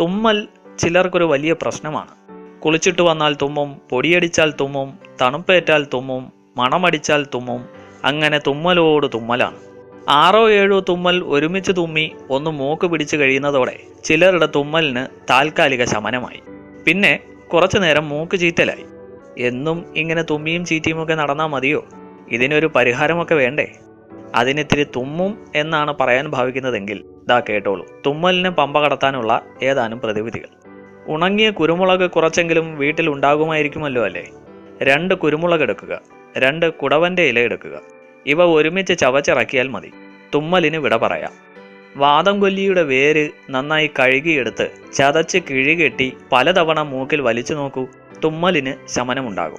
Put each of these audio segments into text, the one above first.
തുമ്മൽ ചിലർക്കൊരു വലിയ പ്രശ്നമാണ്. കുളിച്ചിട്ട് വന്നാൽ തുമ്മും പൊടിയടിച്ചാൽ തുമ്മും തണുപ്പേറ്റാൽ തുമ്മും മണമടിച്ചാൽ തുമ്മും അങ്ങനെ തുമ്മലോട് തുമ്മലാണ്. ആറോ ഏഴോ തുമ്മൽ ഒരുമിച്ച് തുമ്മി ഒന്ന് മൂക്ക് പിടിച്ചു കഴിയുന്നതോടെ ചിലരുടെ തുമ്മലിന് താൽക്കാലിക ശമനമായി. പിന്നെ കുറച്ചു നേരം മൂക്ക് ചീറ്റലായി. എന്നും ഇങ്ങനെ തുമ്മിയും ചീറ്റിയുമൊക്കെ നടന്നാൽ മതിയോ? ഇതിനൊരു പരിഹാരമൊക്കെ വേണ്ടേ? അതിനിത്തിരി തുമ്മും എന്നാണ് പറയാൻ ഭാവിക്കുന്നതെങ്കിൽ ദാ കേട്ടോളൂ. തുമ്മലിന് പമ്പ കടത്താനുള്ള ഏതാനും പ്രതിവിധികൾ. ഉണങ്ങിയ കുരുമുളക് കുറച്ചെങ്കിലും വീട്ടിൽ ഉണ്ടാകുമായിരിക്കുമല്ലോ അല്ലേ? രണ്ട് കുരുമുളക് എടുക്കുക. രണ്ട് കുടവന്റെ ഇല എടുക്കുക. ഇവ ഒരുമിച്ച് ചവച്ചിറക്കിയാൽ മതി. തുമ്മലിന് വിട പറയാം. വാദം കൊല്ലിയുടെ വേര് നന്നായി കഴുകിയെടുത്ത് ചതച്ച് കിഴികെട്ടി പലതവണ മൂക്കിൽ വലിച്ചു നോക്കൂ. തുമ്മലിന് ശമനമുണ്ടാകും.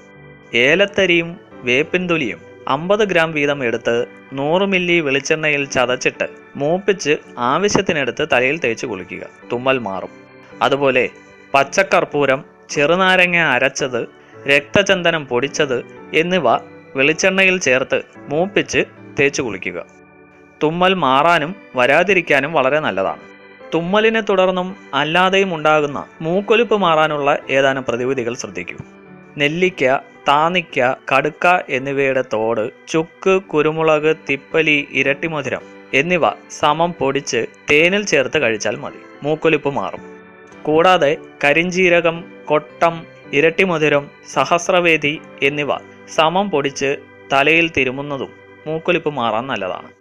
ഏലത്തരിയും വേപ്പിൻ തൊലിയും അമ്പത് ഗ്രാം വീതം എടുത്ത് നൂറ് മില്ലി വെളിച്ചെണ്ണയിൽ ചതച്ചിട്ട് മൂപ്പിച്ച് ആവശ്യത്തിനെടുത്ത് തലയിൽ തേച്ച് കുളിക്കുക. തുമ്മൽ മാറും. അതുപോലെ പച്ചക്കർപ്പൂരം ചെറുനാരങ്ങ അരച്ചത് രക്തചന്ദനം പൊടിച്ചത് എന്നിവ വെളിച്ചെണ്ണയിൽ ചേർത്ത് മൂപ്പിച്ച് തേച്ച് കുളിക്കുക. തുമ്മൽ മാറാനും വരാതിരിക്കാനും വളരെ നല്ലതാണ്. തുമ്മലിനെ തുടർന്നും അല്ലാതെയും ഉണ്ടാകുന്ന മൂക്കൊലിപ്പ് മാറാനുള്ള ഏതാനും പ്രതിവിധികൾ ശ്രദ്ധിക്കൂ. നെല്ലിക്ക താന്നിക്ക കടുക്ക എന്നിവയുടെ തോട് ചുക്ക് കുരുമുളക് തിപ്പലി ഇരട്ടിമധുരം എന്നിവ സമം പൊടിച്ച് തേനിൽ ചേർത്ത് കഴിച്ചാൽ മതി. മൂക്കൊലിപ്പ് മാറും. കൂടാതെ കരിഞ്ജീരകം കൊട്ടം ഇരട്ടിമധുരം സഹസ്രവേദി എന്നിവ സമം പൊടിച്ച് തലയിൽ തിരുമുന്നതും മൂക്കൊലിപ്പ് മാറാൻ നല്ലതാണ്.